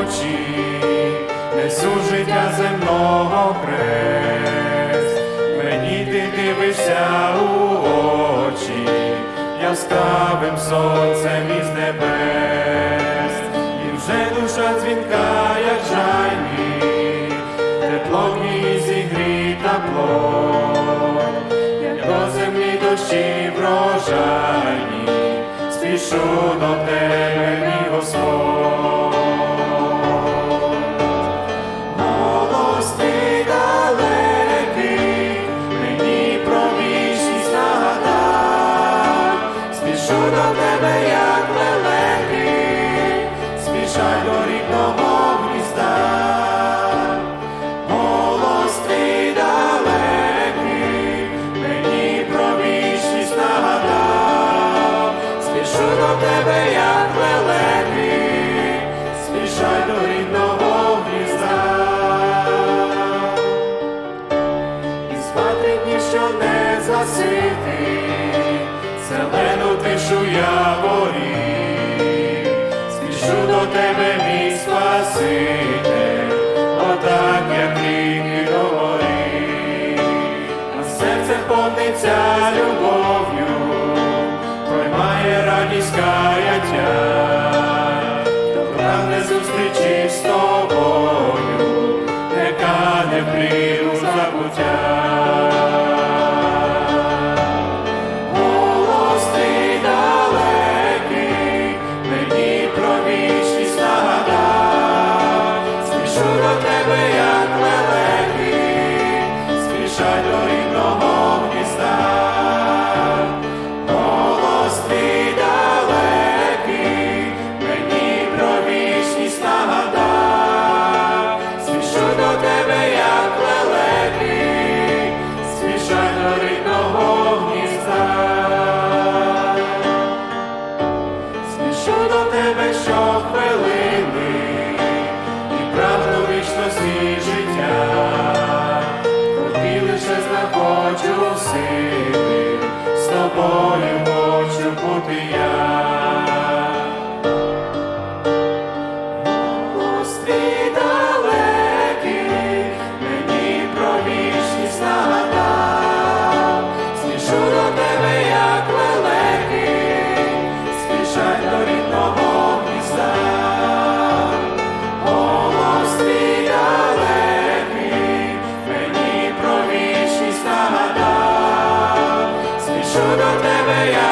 очі, несу життя земного хрест, мені ти дивишся у очі, яскравим сонцем із небес, і вже душа дзвінка, як жайні, тепло в ній зігріта плоть, як до землі дощі врожайні, спішу до тебе, мій Господь. Не засити, зелену тишу я ворів, спішу до тебе, мій Спаситель, отак, як ріки до гори, а серце повниться любов'ю, приймає радість каяття, Elohim. Senhor. що до тебе я.